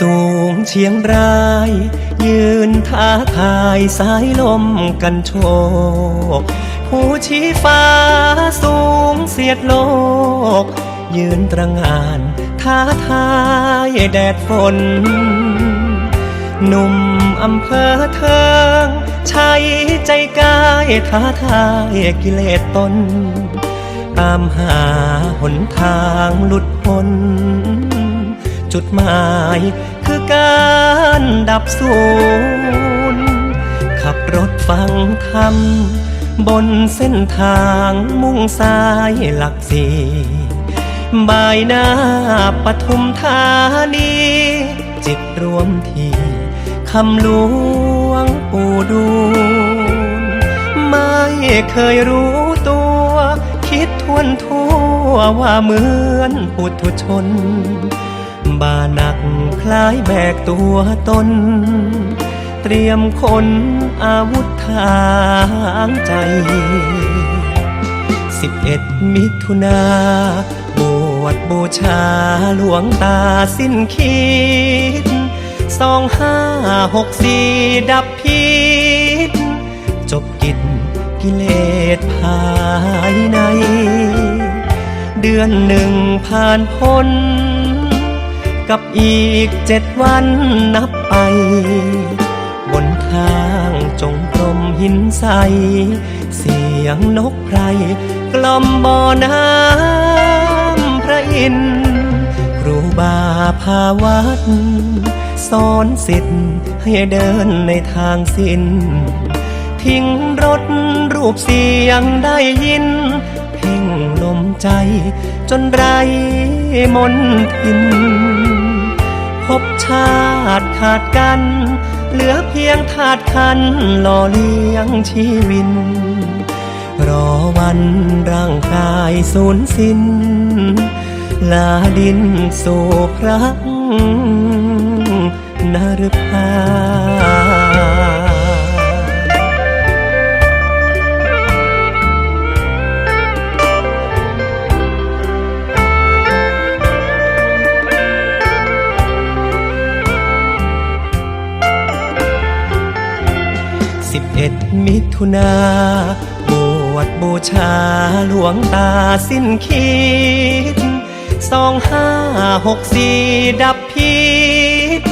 สูงเชียงราย ยืนท้าทายสายลมกันโชกผู้ชี้ฟ้าสูงเสียดโลก ยืนตระงานท้าทายแดดฝน หนุ่มอำเภอเทิงใช้ใจกายท้าทายกิเลสตน ตามหาหนทางหลุดพ้น จุดหมายคือการดับสูญขับรถฟังธรรม บนเส้นทางมุ่งซ้ายหลักสี่บายหน้าปทุมธานี จิตรวมทีคำหลวงปู่ดูลไม่เคยรู้ตัว คิดทวนทั่วว่าเหมือนปุถุชน บาหนักคล้ายแบกตัวตน เตรียมคนอาวุธทางใจ11มิถุนาบวชบูชาหลวงตาสิ้นคิดสองห้าหกสี่ดับพิษจบกิจกิเลสภายใน เดือนหนึ่งผ่านพ้น กับอีกเจ็ดวันนับไป บนทางจงกรมหินใส เสียงนกไพรกล่อมบ่อน้ำพระอินทร์ครูบาพาวัดสอนสิทธิ์ให้เดินในทางสิ้น ทิ้งรถรูปเสียงได้ยิน เพ่งลมใจจนไรมนทิน พบชาติขาดกัน เหลือเพียงธาตุขันหล่อเลี้ยงชีวิน รอวันร่างกายสูญสิ้น ลาดินสู่พระนรพา 11มิถุนาบวชบูชาหลวงตาสิ้นคิดสองห้าหกสี่ดับพิษ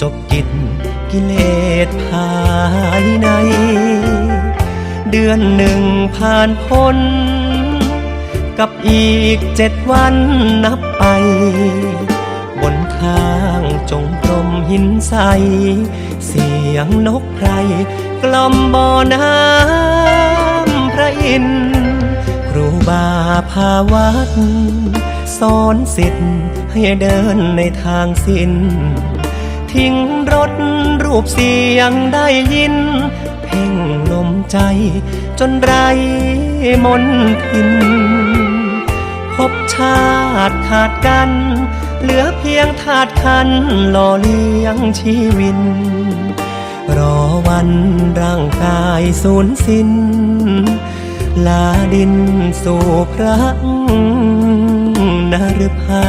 จบกิจกิเลสภายใน เดือนหนึ่งผ่านพ้น กับอีกเจ็ดวันนับไป บนทาง จงกรมหินใส เสียงนกไพรกล่อมบ่อน้ำพระอินทร์ครูบาพาวัดสอนสิทธิ์ให้เดินในทางสิ้น ทิ้งรถรูปเสียงได้ยิน เพ่งลมใจจนไรมนทิน พบชาติขาดกัน เหลือเพียงธาตุขันหล่อเลี้ยงชีวิน รอวันร่างกายสูญสิ้น ลาดินสู่พระนรพา